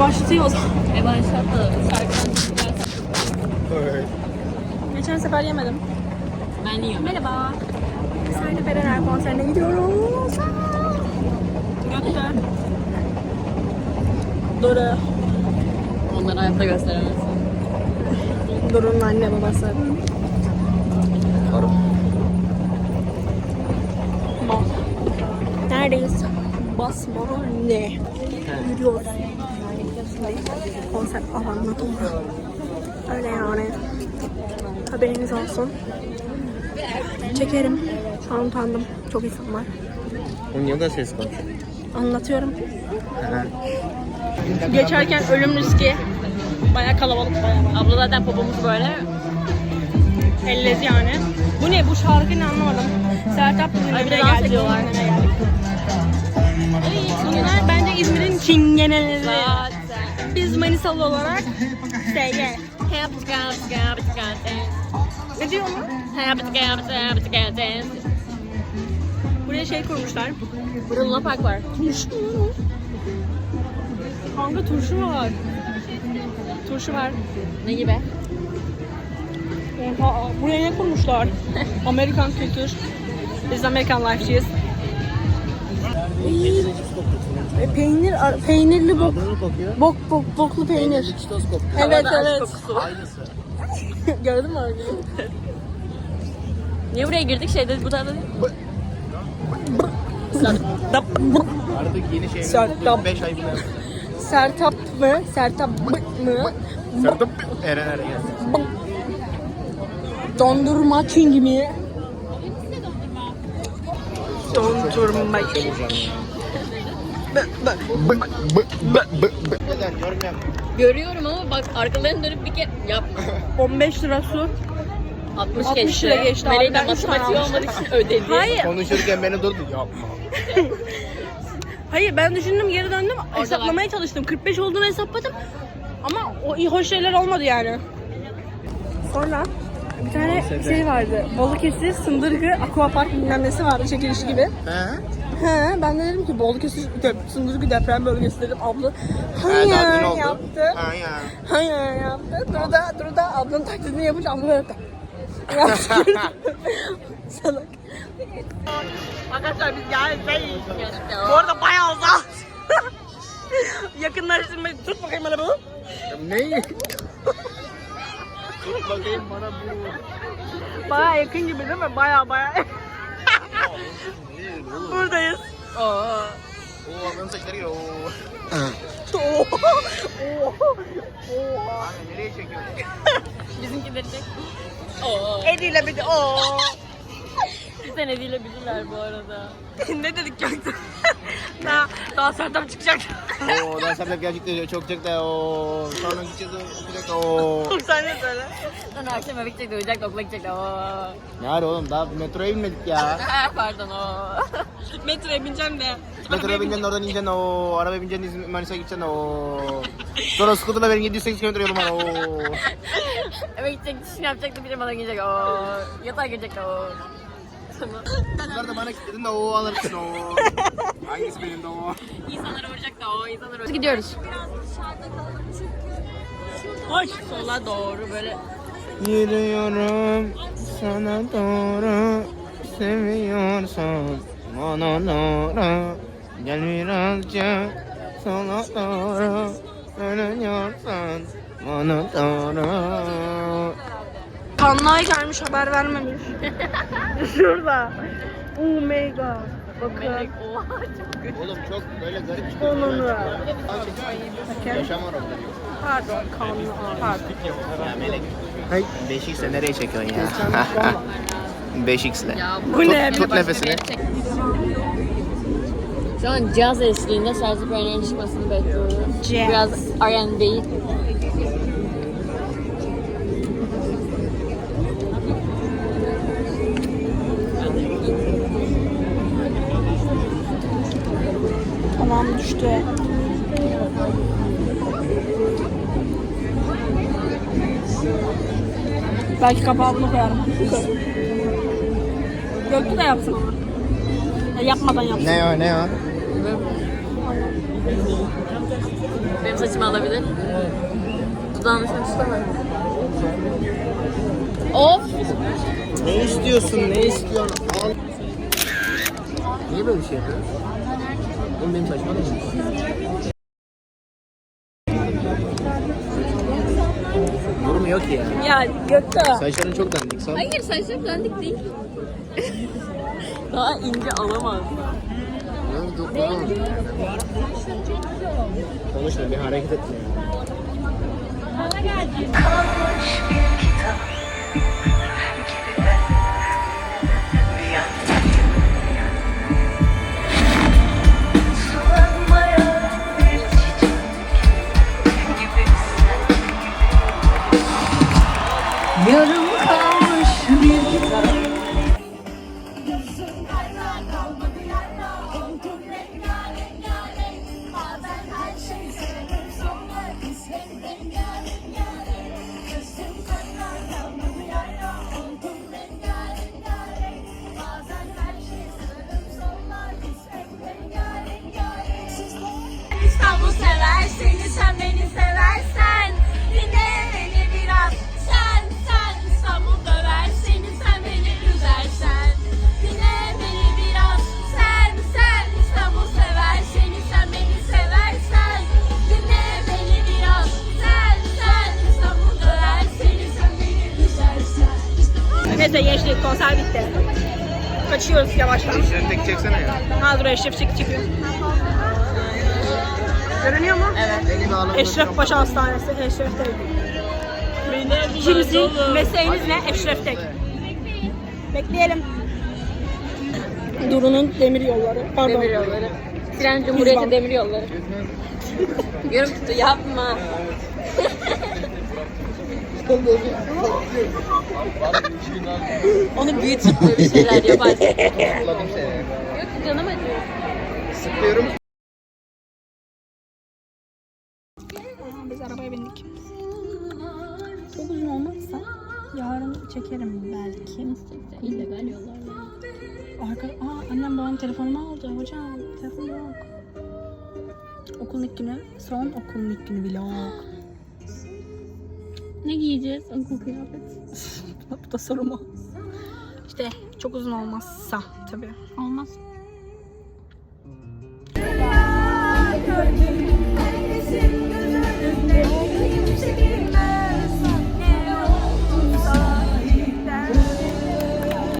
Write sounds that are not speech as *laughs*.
zaman. E başlattı. Şarkıdan Geçen sefer yemedim. Ben yiyorum. Merhaba. Sen de Ferener konserine gidiyoruz. Gökte. Duru. Onları hayatta gösteremezsin. Duru'nun anne babası. Bak. Neredeyiz? Basma ne? Yürüyoruz. Konser alanına doğru. Öyle yani. Haberiniz olsun. Çekerim. Şu an utandım. Çok insan var. O niye da ses konuşuyor? Anlatıyorum. Geçerken ölüm riski. Baya kalabalık baya. Abla zaten popomuz böyle. Ellezi yani. Bu ne? Bu şarkı ne anlamadım. Sertap Ay, bir dans geldi. ediyorlar. geldik. Bunlar bence İzmir'in çingeneleri. Biz Manisalı olarak SG. Ne diyor mu? Buraya şey kurmuşlar. Burada Luna Park var. Turşu. Kanka turşu var. Turşu var. Ne gibi? Oha, buraya ne kurmuşlar? *laughs* Amerikan kültür. Biz Amerikan life'ciyiz. E, peynir, peynirli bok, bok, bok, boklu peynir. Evet evet. Aynısı. *laughs* Gördün mü abi? Niye buraya girdik şeyde bu tarafa değil? Artık yeni şey. Sertap. 5 ay bile. Sertap mı? Sertap mı? Sertap. Eren Eren. Dondurma king mi? Dondurma king. Bak bak. Bı bı bı bı bı. Neden yorum yap. Görüyorum ama bak arkalarını dönüp bir kere yap. 15 lira su. 60, 60 geçti. lira geçti abi, Meleğin de ben üç tane matematiği almıştım. olmadığı için ödedi. Hayır. Konuşurken beni durdu. Yapma. *laughs* Hayır ben düşündüm geri döndüm hesaplamaya çalıştım. 45 olduğunu hesapladım. Ama o iyi hoş şeyler olmadı yani. Sonra bir tane şey vardı. Balıkesir, Sındırgı, Aquapark bilmem nesi vardı çekilişi gibi. He? He, ben de dedim ki Balıkesir, dep, Sındırgı deprem bölgesi dedim. Abla He, daha hayır dün oldu. yaptı. Ha ya. Hayır yaptı. Duru da, Duru da ablanın taklidini yapmış. Abla böyle yaptı. Salak. Arkadaşlar biz geldik. Bu arada bayağı uzak. *laughs* Yakınlaştırmayı tut bakayım bana bu. Ne? *laughs* Bakayım bana bu. Bayağı yakın gibi değil mi? Bayağı bayağı. *laughs* Buradayız. Oo. Oo adamın saçları gibi. Oo. Oo. Hani nereye çekiyorsun? *laughs* Bizimkileri çek. Oo. Ediyle bir de ooo. Bir tane ediyle bilirler bu arada. *laughs* ne dedik gökte? *laughs* daha, daha sertem çıkacak. Oo daha gelecek *laughs* de çok çek de oo. Sonra gideceğiz okuyacak da oo. Sen ne söyle? Sonra akşam eve gidecek de uyuyacak da okula gidecek de. Ne var oğlum daha metroya binmedik ya. Pardon oo. Metroya bineceğim de. Metroya bineceksin oradan ineceksin o. Arabaya bineceksin Manisa'ya gideceksin o. Sonra skuterla benim 708 km yolum var o. Eve gidecek, dişini yapacak da pijamadan gidecek oo. Yatağa girecek de oo. Tamam. Bunlar da bana kilitledin de o alırsın o. Hangisi benim de o? İnsanları vuracak da o, insanları vuracak. Gidiyoruz. Hoş. Sola doğru böyle. Yürüyorum sana doğru seviyorsan bana doğru gel birazcık sola doğru dönüyorsan bana doğru Kanlay gelmiş haber vermemiş. *laughs* Şurada. Omega. Bakın. Melek oha çok kötü. Oğlum çok böyle garip çıkıyor. Onunu. Bakın. Yaşam var orada. Pardon kanlı. Pardon. Ya Melek. Hay 5x'le nereye çekiyorsun ya? 5x'le. *laughs* Ya Bu ne? Tut nefesini. Şu an caz eşliğinde Sertab Erener'in çıkmasını bekliyoruz. Jazz. Biraz R&B. Tamam düştü. Belki kapağı bunu koyarım. Göktü de yapsın. Ya yapmadan yapsın. Ne o ne o? Benim saçımı alabilir. Dudağını şöyle tutamam. Of! Ne istiyorsun? Ne istiyorsun? Al. Niye böyle bir şey yapıyorsun? Oğlum benim saçma değil mi? Durmuyor ki ya. Ya Gökte. Saçların çok dandik. Sal. Hayır saçlarım dandik değil. Daha ince alamaz. Lan. Konuşma bir hareket etme. Yarım İstanbul Kaçıyoruz yavaştan. Sen tek çeksene ya. Ha dur Eşref çık çıkıyor. Görünüyor mu? Evet. Eşref Paşa Hastanesi Eşref'teyim. Kimisi mesleğiniz ne? Eşref Tek. Bekleyelim. Duru'nun demir yolları. Pardon. Demir yolları. Tren Cumhuriyeti. Demir Yolları. Yorum tuttu yapma. *laughs* Onu büyütüp böyle bir şeyler yaparsın. Atladım seni. Yok canım acıyor. Sıkıyorum. Biz arabaya bindik. Çok uzun olmazsa yarın çekerim belki. İllegal yollar. Arka, aa, annem babam telefonumu aldı. Hocam telefon yok. Okulun ilk günü, son okulun ilk günü vlog. Ne giyeceğiz? Okul kıyafeti. *laughs* Bu da sorum. İşte çok uzun olmazsa tabii. Olmaz. Gördüm,